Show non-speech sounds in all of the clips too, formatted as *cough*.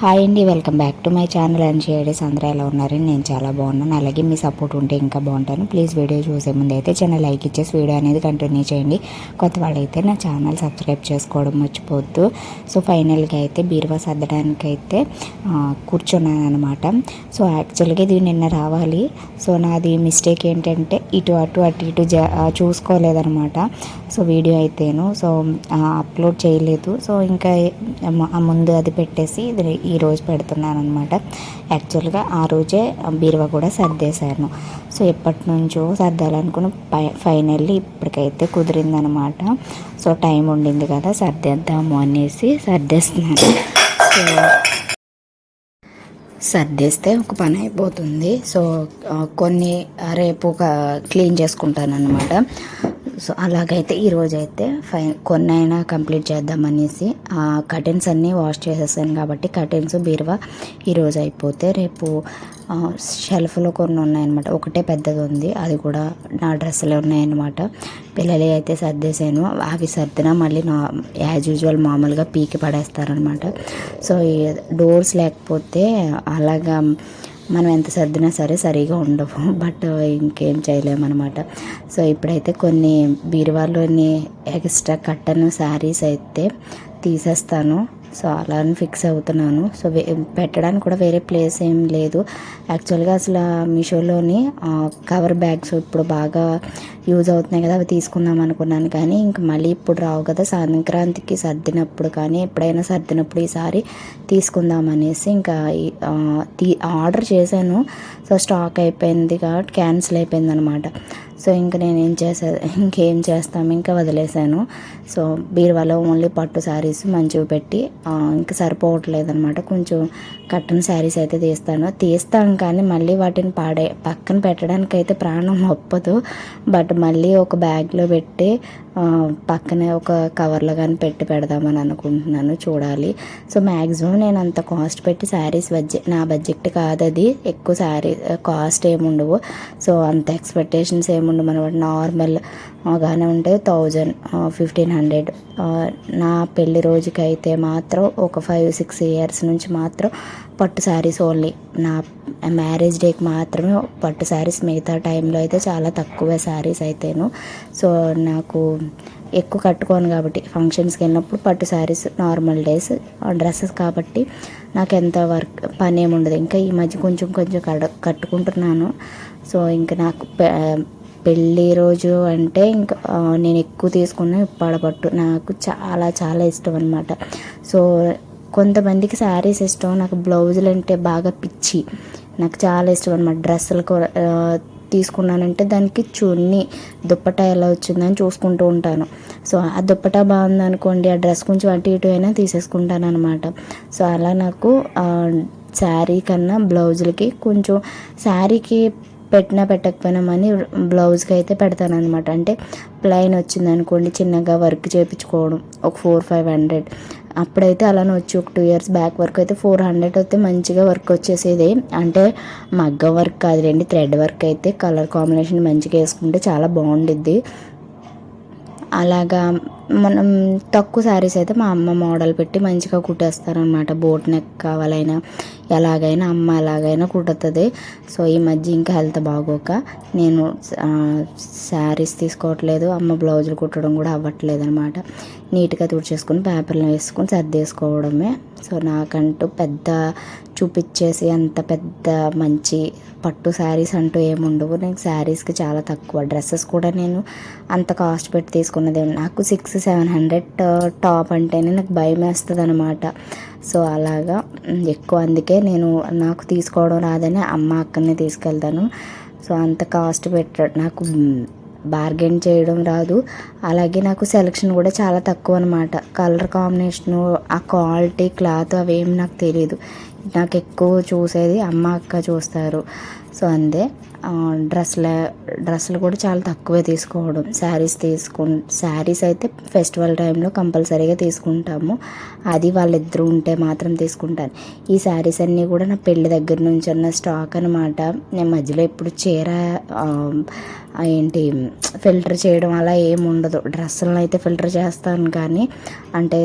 Hi అండి welcome back to my channel. And షేడీస్ అందరూ ఎలా ఉన్నారని నేను చాలా బాగున్నాను. అలాగే మీ సపోర్ట్ ఉంటే ఇంకా బాగుంటాను. ప్లీజ్ వీడియో చూసే ముందు అయితే చిన్న లైక్ ఇచ్చేసి వీడియో అనేది కంటిన్యూ చేయండి. కొత్త వాళ్ళైతే నా ఛానల్ సబ్స్క్రైబ్ చేసుకోవడం మర్చిపోవద్దు. సో ఫైనల్గా అయితే బీరువా సర్దడానికి అయితే కూర్చున్నాను అనమాట సో యాక్చువల్గా ఇది నిన్న రావాలి. సో నాది మిస్టేక్ ఏంటంటే ఇటు అటు అటు ఇటు జ చూసుకోలేదనమాట సో వీడియో అయితేను. సో అప్లోడ్ చేయలేదు. సో ఇంకా ముందు అది పెట్టేసి ఇది ఈరోజు పెడుతున్నాను అనమాట యాక్చువల్గా ఆ రోజే బీరువా కూడా సర్దేశాను సో ఎప్పటి నుంచో సర్దాలనుకుని పై ఫైనల్లీ ఇప్పటికైతే కుదిరిందనమాట సో టైం ఉండింది కదా సర్దేద్దాము అనేసి సర్దేస్తున్నాను సో సర్దేస్తే ఒక పని అయిపోతుంది. సో కొన్ని రేపు ఒక క్లీన్ చేసుకుంటాను అనమాట సో అలాగైతే ఈరోజు అయితే ఫై కొన్ని అయినా కంప్లీట్ చేద్దామనేసి ఆ కర్టెన్స్ అన్నీ వాష్ చేసేసాను కాబట్టి కర్టెన్స్ బీరువా ఈరోజు అయిపోతే రేపు షెల్ఫ్లో కొన్ని ఉన్నాయన్నమాట. ఒకటే పెద్దది ఉంది అది కూడా నా డ్రెస్సులే ఉన్నాయన్నమాట. పిల్లలు అయితే సర్దేశాను అవి సర్దినా మళ్ళీ నా యాజ్ యూజువల్ మామూలుగా పీకి పడేస్తారనమాట సో ఈ డోర్స్ లేకపోతే అలాగా మనం ఎంత సర్దినా సరే సరిగా ఉండవు. *laughs* బట్ ఇంకేం చేయలేమన్నమాట సో ఇప్పుడైతే కొన్ని బీరువాలోని ఎక్స్ట్రా కట్టను శారీస్ అయితే తీసేస్తాను. సో అలా అని ఫిక్స్ అవుతున్నాను. సో పెట్టడానికి కూడా వేరే ప్లేస్ ఏం లేదు. యాక్చువల్గా అసలు మీషోలోని కవర్ బ్యాగ్స్ ఇప్పుడు బాగా యూజ్ అవుతున్నాయి కదా అవి తీసుకుందాం అనుకున్నాను. కానీ ఇంక మళ్ళీ ఇప్పుడు రావు కదా సంక్రాంతికి సర్దినప్పుడు కానీ ఎప్పుడైనా సర్దినప్పుడు ఈసారి తీసుకుందాం అనేసి ఇంకా తీ ఆర్డర్ చేశాను. సో స్టాక్ అయిపోయింది కాబట్టి క్యాన్సిల్ అయిపోయింది అనమాట సో ఇంక నేను ఏం చేసా ఇంకేం చేస్తాము ఇంకా వదిలేశాను సో బీరువాలో ఓన్లీ పట్టు శారీస్ మంచివి పెట్టి ఇంకా సరిపోవట్లేదు అనమాట కొంచెం కట్టన్ శారీస్ అయితే తీస్తాను. తీస్తాను కానీ మళ్ళీ వాటిని పాడే పక్కన పెట్టడానికి అయితే ప్రాణం ఒప్పదు. బట్ మళ్ళీ ఒక బ్యాగ్లో పెట్టి పక్కనే ఒక కవర్లో కానీ పెట్టి పెడదామని అనుకుంటున్నాను చూడాలి. సో మ్యాక్సిమం నేను అంత కాస్ట్ పెట్టి శారీస్ బడ్జెట్ నా బడ్జెట్ కాదు అది. ఎక్కువ శారీ కాస్ట్ ఏముండవు సో అంత ఎక్స్పెక్టేషన్స్ ఏముండవు అనమాట నార్మల్ గానే ఉంటాయి థౌజండ్ ఫిఫ్టీన్ హండ్రెడ్ నా పెళ్ళి రోజుకి అయితే మాత్రం ఒక ఫైవ్ సిక్స్ ఇయర్స్ నుంచి మాత్రం పట్టు శారీస్ ఓన్లీ నా మ్యారేజ్ డేకి మాత్రమే పట్టు శారీస్ మిగతా టైంలో అయితే చాలా తక్కువ శారీస్ అయితేను. సో నాకు ఎక్కువ కట్టుకోను కాబట్టి ఫంక్షన్స్కి వెళ్ళినప్పుడు పట్టు శారీస్ నార్మల్ డేస్ డ్రెస్సెస్ కాబట్టి నాకు ఎంత వర్క్ పని ఏమి ఉండదు. ఇంకా ఈ మధ్య కొంచెం కొంచెం కడ కట్టుకుంటున్నాను. సో ఇంకా నాకు పె- పెళ్ళి రోజు అంటే ఇంకా నేను ఎక్కువ తీసుకున్న ఉప్పాడ పట్టు. నాకు చాలా చాలా ఇష్టం అనమాట సో కొంతమందికి శారీస్ ఇష్టం నాకు బ్లౌజులు అంటే బాగా పిచ్చి. నాకు చాలా ఇష్టం అనమాట డ్రెస్సులు కూడా తీసుకున్నానంటే దానికి చున్నీ దుప్పటా ఎలా వచ్చిందని చూసుకుంటూ ఉంటాను. సో ఆ దుప్పటా బాగుంది అనుకోండి ఆ డ్రెస్ కొంచెం అటు ఇటు అయినా తీసేసుకుంటాను అనమాట సో అలా నాకు శారీ కన్నా బ్లౌజులకి కొంచెం శారీకి పెట్టినా పెట్టకపోయినా మనీ బ్లౌజ్కి అయితే పెడతాను అనమాట అంటే ప్లెయిన్ వచ్చింది అనుకోండి చిన్నగా వర్క్ చేయించుకోవడం ఒక ఫోర్ ఫైవ్ హండ్రెడ్. అప్పుడైతే అలానే వచ్చి ఒక టూ ఇయర్స్ బ్యాక్ వరకు అయితే ఫోర్ హండ్రెడ్ అయితే మంచిగా వర్క్ వచ్చేసేది. అంటే మగ్గ వర్క్ కాదులేండి థ్రెడ్ వర్క్ అయితే కలర్ కాంబినేషన్ మంచిగా వేసుకుంటే చాలా బాగుండిద్ది. అలాగా మనం తక్కువ శారీస్ అయితే మా అమ్మ మోడల్ పెట్టి మంచిగా కుట్టేస్తారనమాట బోట్ నెక్ కావాలైనా ఎలాగైనా అమ్మ ఎలాగైనా కుట్టుతుంది సో ఈ మధ్య ఇంకా హెల్త్ బాగోక నేను శారీస్ తీసుకోవట్లేదు. అమ్మ బ్లౌజులు కుట్టడం కూడా అవ్వట్లేదు అనమాట నీట్గా తుడిచేసుకుని పేపర్లు వేసుకుని సర్దేసుకోవడమే. సో నాకంటూ పెద్ద చూపించేసి అంత పెద్ద మంచి పట్టు శారీస్ అంటూ ఏముండవు నేను శారీస్కి చాలా తక్కువ. డ్రెస్సెస్ కూడా నేను అంత కాస్ట్ పెట్టి తీసుకున్నది. నాకు సిక్స్ సెవెన్ హండ్రెడ్ టాప్ అంటేనే నాకు భయం వేస్తుంది అనమాట సో అలాగా. ఎక్కువ అందుకే నేను నాకు తీసుకోవడం రాదని అమ్మ అక్కనే తీసుకెళ్తాను. సో అంత కాస్ట్ పెట్ట నాకు బార్గెన్ చేయడం రాదు. అలాగే నాకు సెలక్షన్ కూడా చాలా తక్కువ అనమాట కలర్ కాంబినేషను ఆ క్వాలిటీ క్లాత్ అవేం నాకు తెలియదు నాకు ఎక్కువ చూసేది అమ్మ అక్క చూస్తారు. సో అందే ఆ, డ్రెస్ల డ్రెస్సులు కూడా చాలా తక్కువే తీసుకోవడం. శారీస్ తీసుకు శారీస్ అయితే ఫెస్టివల్ టైంలో కంపల్సరీగా తీసుకుంటాము. అది వాళ్ళిద్దరూ ఉంటే మాత్రం తీసుకుంటాను ఈ శారీస్ అన్నీ కూడా నా పెళ్ళి దగ్గర నుంచి ఉన్న స్టాక్ అనమాట నేను మధ్యలో ఎప్పుడు చీర ఏంటి ఫిల్టర్ చేయడం అలా ఏమి ఉండదు. డ్రెస్సులను అయితే ఫిల్టర్ చేస్తాను కానీ అంటే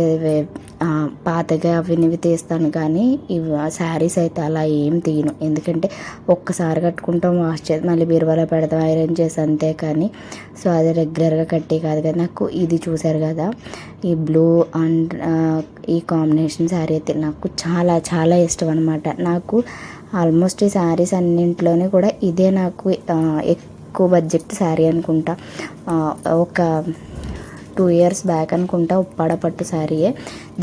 పాతగా అవి ఇవి తీస్తాను కానీ ఇవి శారీస్ అయితే అలా ఏం తీయను. ఎందుకంటే ఒక్కసారి కట్టుకుంటాం వాష్ చేసి మళ్ళీ బీరువాలో పెడతాం ఐరన్ చేసి అంతే కానీ. సో అది రెగ్యులర్గా కట్టి కాదు కదా. నాకు ఇది చూశారు కదా. ఈ బ్లూ అండ్ ఈ కాంబినేషన్ శారీ అయితే నాకు చాలా చాలా ఇష్టం అనమాట నాకు ఆల్మోస్ట్ ఈ శారీస్ అన్నింటిలోనే కూడా ఇదే నాకు ఎక్కువ బడ్జెట్ శారీ అనుకుంటా. ఒక టూ ఇయర్స్ బ్యాక్ అనుకుంటా ఉప్పాడ పట్టు శారీయే.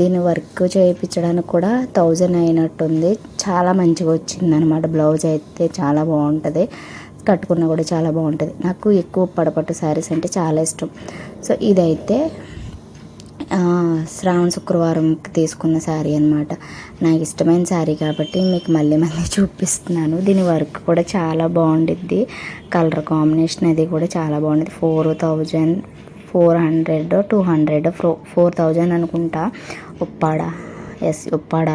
దీని వర్క్ చేయించడానికి కూడా థౌజండ్ అయినట్టుంది. చాలా మంచిగా వచ్చింది అనమాట బ్లౌజ్ అయితే చాలా బాగుంటుంది. కట్టుకున్నా కూడా చాలా బాగుంటుంది. నాకు ఎక్కువ ఉప్పాడపట్టు శారీస్ అంటే చాలా ఇష్టం. సో ఇదైతే శ్రావణ శుక్రవారంకి తీసుకున్న శారీ అనమాట నాకు ఇష్టమైన శారీ కాబట్టి మీకు మళ్ళీ మళ్ళీ చూపిస్తున్నాను. దీని వర్క్ కూడా చాలా బాగుండిద్ది. కలర్ కాంబినేషన్ అది కూడా చాలా బాగుంటుంది four thousand four hundred two hundred four four thousand అనుకుంటా ఉప్పాడ. ఎస్ ఉప్పాడ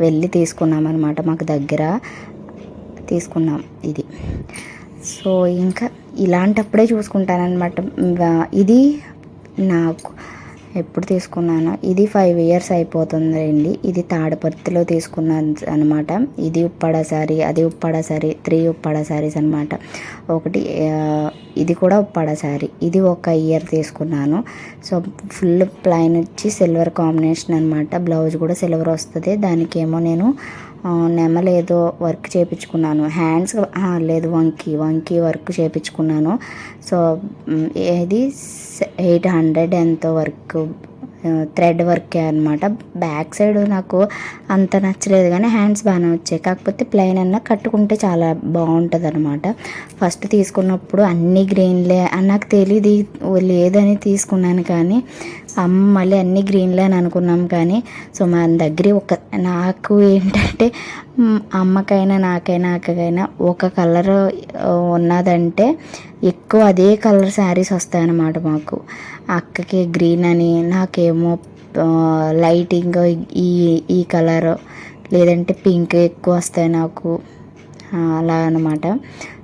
వెళ్ళి తీసుకున్నాం అనమాట మాకు దగ్గర తీసుకున్నాం ఇది. సో ఇంకా ఇలాంటప్పుడే చూసుకుంటానమాట ఇది నాకు ఎప్పుడు తీసుకున్నాను? ఇది ఫైవ్ ఇయర్స్ అయిపోతుందండి ఇది తాడపర్తిలో తీసుకున్నాను అనమాట. ఇది ఉప్పాడ శారీ అది ఉప్పాడ శారీ త్రీ ఉప్పాడ శారీస్ అనమాట. ఒకటి ఇది కూడా ఉప్పాడ శారీ ఇది ఒక ఇయర్ తీసుకున్నాను. సో ఫుల్ ప్లైన్ వచ్చి సిల్వర్ కాంబినేషన్ అనమాట. బ్లౌజ్ కూడా సిల్వర్ వస్తుంది. దానికేమో నేను నెమలేదో వర్క్ చేయించుకున్నాను హ్యాండ్స్ లేదు వంకి వంకి వర్క్ చేయించుకున్నాను సో ఇది ఎయిట్ హండ్రెడ్ ఎంతో వర్క్ థ్రెడ్ వర్కే అనమాట బ్యాక్ సైడ్ నాకు అంత నచ్చలేదు కానీ హ్యాండ్స్ బాగానే వచ్చాయి. కాకపోతే ప్లెయిన్ అన్న కట్టుకుంటే చాలా బాగుంటుంది అనమాట ఫస్ట్ తీసుకున్నప్పుడు అన్ని గ్రీన్లే అని నాకు తెలియదు లేదని తీసుకున్నాను కానీ అమ్మ మళ్ళీ అన్ని గ్రీన్లే అని అనుకున్నాం కానీ సో మన దగ్గర ఒక నాకు ఏంటంటే అమ్మకైనా నాకైనా అక్కకైనా ఒక కలర్ ఉన్నదంటే ఎక్కువ అదే కలర్ శారీస్ వస్తాయన్నమాట మాకు. అక్కకి గ్రీన్ అని నాకేమో లైటింగ్ ఈ ఈ కలర్ లేదంటే పింక్ ఎక్కువ వస్తాయి నాకు. అలా అనమాట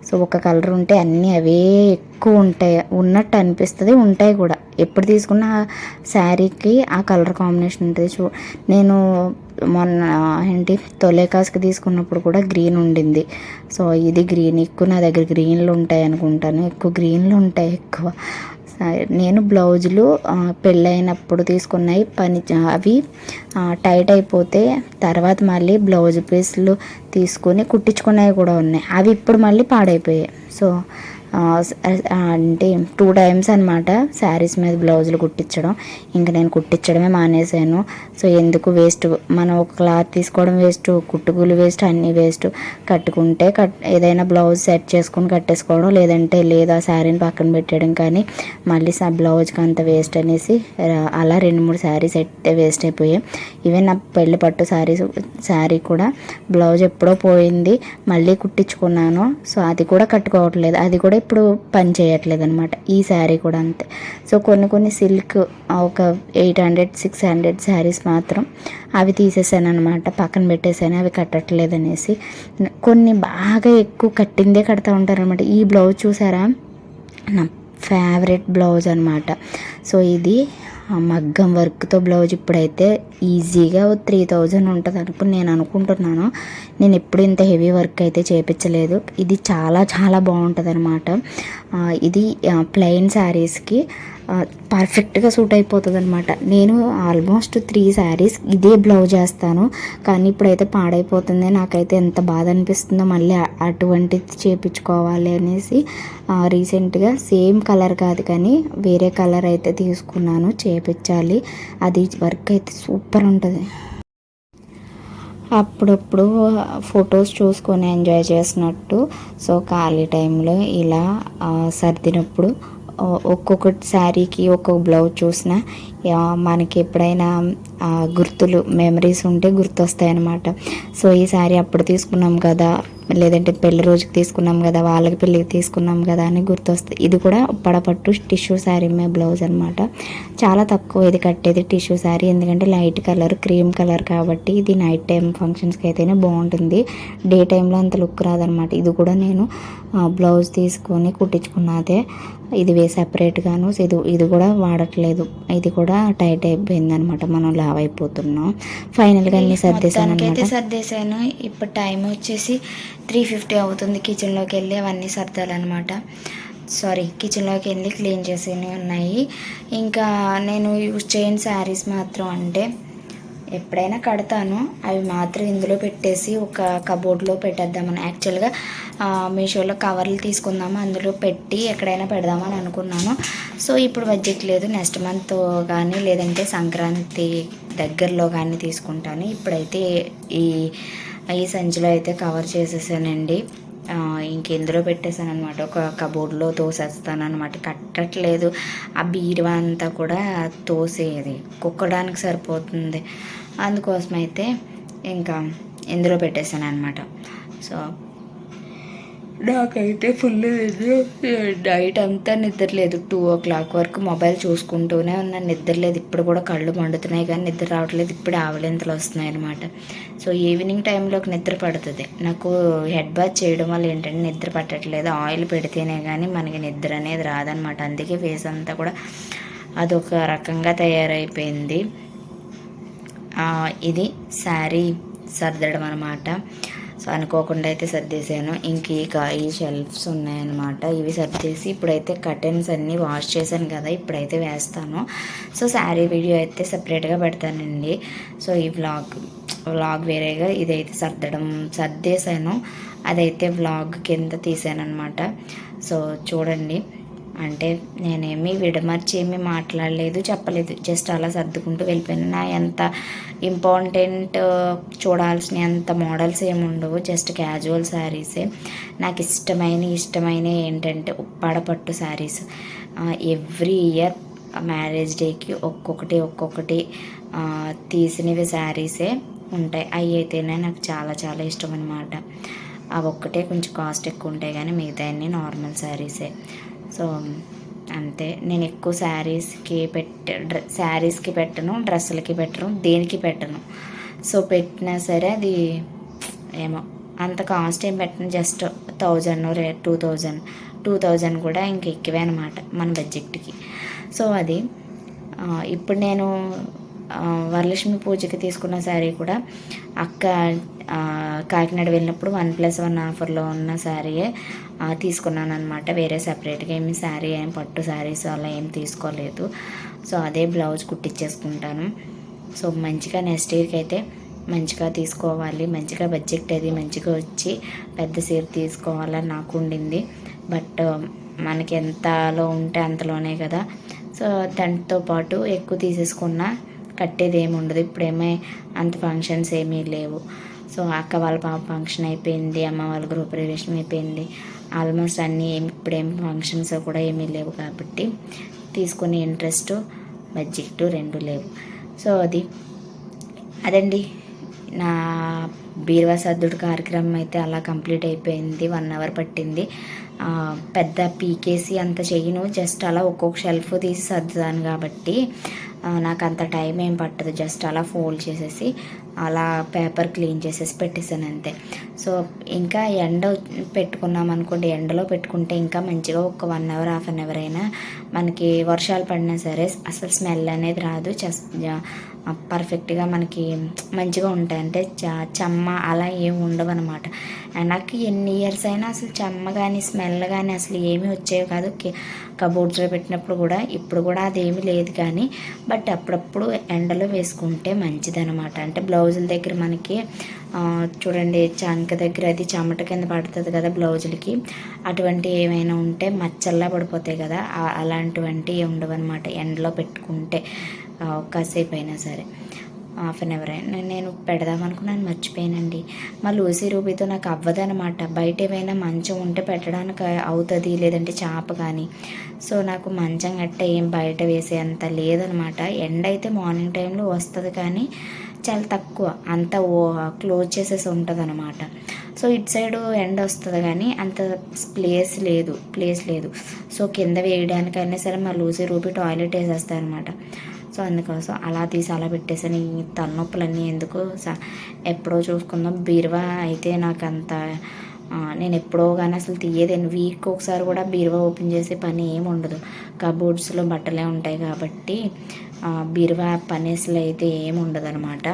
సో ఒక కలర్ ఉంటే అన్నీ అవే ఎక్కువ ఉంటాయి. ఉన్నట్టు అనిపిస్తుంది ఉంటాయి కూడా. ఎప్పుడు తీసుకున్న శారీకి ఆ కలర్ కాంబినేషన్ ఉంటుంది. చూ నేను మొన్న ఏంటి తొలేకాస్కి తీసుకున్నప్పుడు కూడా గ్రీన్ ఉండింది. సో ఇది గ్రీన్ ఎక్కువ నా దగ్గర గ్రీన్లు ఉంటాయి అనుకుంటాను. ఎక్కువ గ్రీన్లు ఉంటాయి ఎక్కువ. స- నేను బ్లౌజులు పెళ్ళైనప్పుడు తీసుకున్నాయి. పని అవి టైట్ అయిపోతే తర్వాత మళ్ళీ బ్లౌజ్ పీస్లు తీసుకొని కుట్టించుకున్నవి కూడా ఉన్నాయి. అవి ఇప్పుడు మళ్ళీ పాడైపోయాయి. సో అంటే టూ టైమ్స్ అనమాట శారీస్ మీద బ్లౌజులు కుట్టించడం. ఇంకా నేను కుట్టించడమే మానేశాను. సో ఎందుకు వేస్ట్? మనం ఒక క్లాత్ తీసుకోవడం వేస్ట్ కుట్టుకులు వేస్ట్ అన్నీ వేస్ట్. కట్టుకుంటే కట్ ఏదైనా బ్లౌజ్ సెట్ చేసుకొని కట్టేసుకోవడం లేదంటే లేదా శారీని పక్కన పెట్టడం కానీ మళ్ళీ ఆ బ్లౌజ్కి అంత వేస్ట్ అనేసి అలా రెండు మూడు శారీస్ అయితే వేస్ట్ అయిపోయాయి. ఈవెన్ నా పెళ్ళి పట్టు శారీస్ శారీ కూడా బ్లౌజ్ ఎప్పుడో పోయింది. మళ్ళీ కుట్టించుకున్నాను. సో అది కూడా కట్టుకోవట్లేదు. అది కూడా ఇప్పుడు పని చేయట్లేదు అనమాట ఈ శారీ కూడా అంతే. సో కొన్ని కొన్ని సిల్క్ ఒక eight hundred six hundred saris మాత్రం అవి తీసేసాను అనమాట పక్కన పెట్టేసాను అవి కట్టట్లేదు అనేసి కొన్ని బాగా ఎక్కువ కట్టిందే కడతా ఉంటారనమాట ఈ బ్లౌజ్ చూసారా? నా ఫేవరెట్ బ్లౌజ్ అనమాట సో ఇది మగ్గం వర్క్తో బ్లౌజ్ ఇప్పుడైతే ఈజీగా త్రీ థౌజండ్ ఉంటుంది అనుకుని నేను అనుకుంటున్నాను. నేను ఎప్పుడు ఇంత హెవీ వర్క్ అయితే చేపించలేదు. ఇది చాలా చాలా బాగుంటుంది అనమాట ఇది ప్లెయిన్ శారీస్కి పర్ఫెక్ట్గా సూట్ అయిపోతుంది అనమాట నేను ఆల్మోస్ట్ త్రీ శారీస్ ఇదే బ్లౌజ్ వేస్తాను కానీ ఇప్పుడైతే పాడైపోతుంది. నాకైతే ఎంత బాధ అనిపిస్తుందో మళ్ళీ అటువంటిది చేపించుకోవాలి అనేసి రీసెంట్గా సేమ్ కలర్ కాదు కానీ వేరే కలర్ అయితే తీసుకున్నాను. చేపించాలి. అది వర్క్ అయితే సూపర్ ఉంటుంది. అప్పుడప్పుడు ఫొటోస్ చూసుకొని ఎంజాయ్ చేసినట్టు. సో ఖాళీ టైంలో ఇలా సర్దినప్పుడు ఒక్కొక్క శారీకి ఒక్కొక్క బ్లౌజ్ చూసిన మనకి ఎప్పుడైనా గుర్తులు మెమరీస్ ఉంటే గుర్తొస్తాయి అన్నమాట సో ఈ శారీ అప్పుడు తీసుకున్నాం కదా లేదంటే పెళ్ళి రోజుకి తీసుకున్నాం కదా వాళ్ళకి పెళ్ళికి తీసుకున్నాం కదా అని గుర్తొస్తుంది ఇది కూడా పడపట్టు టిష్యూ శారీ మే బ్లౌజ్ అనమాట చాలా తక్కువ ఇది కట్టేది టిష్యూ శారీ ఎందుకంటే లైట్ కలర్ క్రీమ్ కలర్ కాబట్టి ఇది నైట్ టైం ఫంక్షన్స్కి అయితేనే బాగుంటుంది. డే టైంలో అంత లుక్ రాదనమాట ఇది కూడా నేను బ్లౌజ్ తీసుకొని కుట్టించుకున్నదే. ఇది వే సపరేట్గాను ఇది ఇది కూడా వాడట్లేదు. ఇది కూడా టైట్ అయిపోయింది అనమాట మనం లావ్ అయిపోతున్నాం. ఫైనల్గా అన్ని సర్దేశాను అనమాట సర్దేశాను. ఇప్పుడు టైం వచ్చేసి త్రీ ఫిఫ్టీ అవుతుంది. కిచెన్లోకి వెళ్ళి అవన్నీ సర్దాలన్నమాట సారీ కిచెన్లోకి వెళ్ళి క్లీన్ చేసేవి ఉన్నాయి. ఇంకా నేను యూజ్ చేయని శారీస్ మాత్రం అంటే ఎప్పుడైనా కడతాను. అవి మాత్రం ఇందులో పెట్టేసి ఒక కబోర్డ్లో పెట్టేద్దామని. యాక్చువల్గా మీషోలో కవర్లు తీసుకుందాము అందులో పెట్టి ఎక్కడైనా పెడదామని అనుకున్నాను. సో ఇప్పుడు బడ్జెట్ లేదు. నెక్స్ట్ మంత్ కానీ లేదంటే సంక్రాంతి దగ్గరలో కానీ తీసుకుంటాను. ఇప్పుడైతే ఈ ఈ సంచిలో అయితే కవర్ చేసేసానండి. ఇంకెందులో పెట్టేశాను అనమాట ఒక కబోర్డ్లో తోసేస్తాను అనమాట కట్టట్లేదు. ఆ బీరువా అంతా కూడా తోసేది. కుక్కడానికి సరిపోతుంది. అందుకోసం అయితే ఇంకా ఇందులో పెట్టేశాను అనమాట సో నాకైతే ఫుల్ నైట్ అంతా నిద్రలేదు. టూ ఓ క్లాక్ వరకు మొబైల్ చూసుకుంటూనే ఉన్నాను నిద్రలేదు. ఇప్పుడు కూడా కళ్ళు మండుతున్నాయి కానీ నిద్ర రావట్లేదు. ఇప్పుడు ఆవలింతలు వస్తున్నాయి అనమాట సో ఈవినింగ్ టైంలోకి నిద్ర పడుతుంది. నాకు హెడ్ బాత్ చేయడం వల్ల ఏంటంటే నిద్ర పట్టట్లేదు. ఆయిల్ పెడితేనే కానీ మనకి నిద్ర అనేది రాదనమాట అందుకే ఫేస్ అంతా కూడా అదొక రకంగా తయారైపోయింది. ఇది శారీ సర్దడం అనమాట సో అనుకోకుండా అయితే సర్దేశాను. ఇంక ఈ ఈ షెల్ఫ్స్ ఉన్నాయన్నమాట. ఇవి సర్దేసి ఇప్పుడైతే కర్టెన్స్ అన్నీ వాష్ చేశాను కదా ఇప్పుడైతే వేస్తాను. సో శారీ వీడియో అయితే సపరేట్గా పెడతానండి. సో ఈ వ్లాగ్ వ్లాగ్ వేరేగా ఇదైతే సర్దడం సర్దేశాను. అదైతే వ్లాగ్ కింద తీసాను అనమాట సో చూడండి. అంటే నేనేమి విడమర్చి ఏమీ మాట్లాడలేదు చెప్పలేదు. జస్ట్ అలా సర్దుకుంటూ వెళ్ళిపోయాను. నా ఎంత ఇంపార్టెంట్ చూడాల్సిన అంత మోడల్స్ ఏమి ఉండవు. జస్ట్ క్యాజువల్ శారీసే నాకు ఇష్టమైన ఇష్టమైన ఏంటంటే ఉప్పాడ పట్టు శారీస్ ఎవ్రీ ఇయర్ మ్యారేజ్ డేకి ఒక్కొక్కటి ఒక్కొక్కటి తీసినవి శారీసే ఉంటాయి. అవి అయితేనే నాకు చాలా చాలా ఇష్టం అనమాట అవి ఒక్కటే కొంచెం కాస్ట్ ఎక్కువ ఉంటాయి కానీ మిగతా అన్ని నార్మల్ శారీసే సో అంతే. నేను ఎక్కువ శారీస్కి పెట్ట డ్ర శారీస్కి పెట్టను డ్రెస్సులకి పెట్టను దేనికి పెట్టను. సో పెట్టినా సరే అది ఏమో. అంత కాస్ట్ ఏం పెట్టను జస్ట్ థౌజండ్ రే టూ థౌజండ్. టూ థౌజండ్ కూడా ఇంక ఎక్కువే అనమాట మన బడ్జెట్కి. సో అది. ఇప్పుడు నేను వరలక్ష్మి పూజకి తీసుకున్న శారీ కూడా అక్క కాకినాడ వెళ్ళినప్పుడు వన్ ప్లస్ వన్ ఆఫర్లో ఉన్న శారీయే తీసుకున్నాను అనమాట వేరే సపరేట్గా ఏమి శారీ ఏం పట్టు శారీస్ అలా ఏం తీసుకోలేదు. సో అదే బ్లౌజ్ కుట్టించేసుకుంటాను సో మంచిగా నెక్స్ట్ ఇయర్కి అయితే మంచిగా తీసుకోవాలి. మంచిగా బడ్జెట్ అది మంచిగా వచ్చి పెద్ద సీర తీసుకోవాలని నాకు ఉండింది. బట్ మనకి ఎంతలో ఉంటే అంతలోనే కదా. సో దాంతో పాటు ఎక్కువ తీసేసుకున్నా కట్టేది ఏమి ఉండదు ఇప్పుడేమీ అంత ఫంక్షన్స్ ఏమీ లేవు. సో అక్క వాళ్ళ పాప ఫంక్షన్ అయిపోయింది అమ్మ వాళ్ళ గృహప్రవేశం అయిపోయింది. ఆల్మోస్ట్ అన్నీ ఏమి ఇప్పుడేం ఫంక్షన్స్ కూడా ఏమీ లేవు కాబట్టి తీసుకునే ఇంట్రెస్ట్ బడ్జెట్ రెండు లేవు. సో అది. అదండి. నా బీరువా సర్దుడు కార్యక్రమం అయితే అలా కంప్లీట్ అయిపోయింది వన్ అవర్ పట్టింది. పెద్ద పీకేసి అంత చెయ్యను జస్ట్ అలా ఒక్కొక్క షెల్ఫ్ తీసి సర్దుతాను కాబట్టి నాకు అంత టైం ఏం పట్టదు. జస్ట్ అలా ఫోల్డ్ చేసేసి అలా పేపర్ క్లీన్ చేసేసి పెట్టేసాను అంతే. సో ఇంకా ఎండ పెట్టుకున్నాం అనుకోండి ఎండలో పెట్టుకుంటే ఇంకా మంచిగా ఒక one hour half an hour అయినా మనకి వర్షాలు పడినా సరే అసలు స్మెల్ అనేది రాదు. జస్ట్ పర్ఫెక్ట్గా మనకి మంచిగా ఉంటాయి. అంటే చ చెమ్మ అలా ఏమి ఉండవు అనమాట నాకు ఎన్ని ఇయర్స్ అయినా అసలు చెమ్మ కానీ స్మెల్ కానీ అసలు ఏమీ వచ్చేవి కాదు. కబోర్డ్స్లో పెట్టినప్పుడు కూడా ఇప్పుడు కూడా అదేమీ లేదు కానీ బట్ అప్పుడప్పుడు ఎండలో వేసుకుంటే మంచిదనమాట అంటే బ్లౌజుల దగ్గర మనకి చూడండి చంక దగ్గర అది చెమట కింద పడుతుంది కదా బ్లౌజులకి అటువంటి ఏమైనా ఉంటే మచ్చల్లా పడిపోతాయి కదా. అలాంటివంటి ఉండవు అనమాట ఎండలో పెట్టుకుంటే. కాసేపు అయినా సరే. హాఫ్ అన్ అవర్ నేను పెడదాం అనుకున్నాను మర్చిపోయానండి. మా లూసీ రూబీతో నాకు అవ్వదనమాట బయట ఏమైనా మంచం ఉంటే పెట్టడానికి అవుతుంది లేదంటే చేప కానీ సో నాకు మంచం గట్ట ఏం బయట వేసే అంత లేదనమాట ఎండ అయితే మార్నింగ్ టైంలో వస్తుంది కానీ చాలా తక్కువ. అంత ఓ క్లోజ్ చేసేసి ఉంటుంది అనమాట సో ఇటు సైడ్ ఎండ వస్తుంది కానీ అంత ప్లేస్ లేదు. ప్లేస్ లేదు. సో కింద వేయడానికైనా సరే మా లూసీ రూపీ టాయిలెట్ వేసేస్తాయి అనమాట సో అందుకోసం అలా తీసి అలా పెట్టేసాను ఈ తలనొప్పులన్నీ ఎందుకు స- ఎప్పుడో చూసుకుందాం. బీరువా అయితే నాకు అంత నేను ఎప్పుడో కానీ అసలు తీయదండి వీక్ ఒకసారి కూడా బీరువా ఓపెన్ చేసే పని ఏమి ఉండదు. కబోర్డ్స్లో బట్టలే ఉంటాయి కాబట్టి బీరువా పని అసలు అయితే ఏమి ఉండదు అనమాట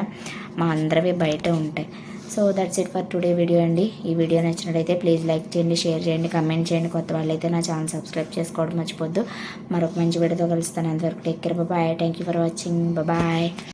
మా అందరివి బయట ఉంటాయి. So that's it for today video అండి. ఈ వీడియో నచ్చినట్లయితే ప్లీజ్ లైక్ చేయండి షేర్ చేయండి కమెంట్ చేయండి. కొత్త వాళ్ళైతే నా ఛానల్ సబ్స్క్రైబ్ చేసుకోవడం మర్చిపోద్దు. మరొక మంచి వీడియోతో కలుస్తాను. అంతవరకు take care bye thank you for watching bye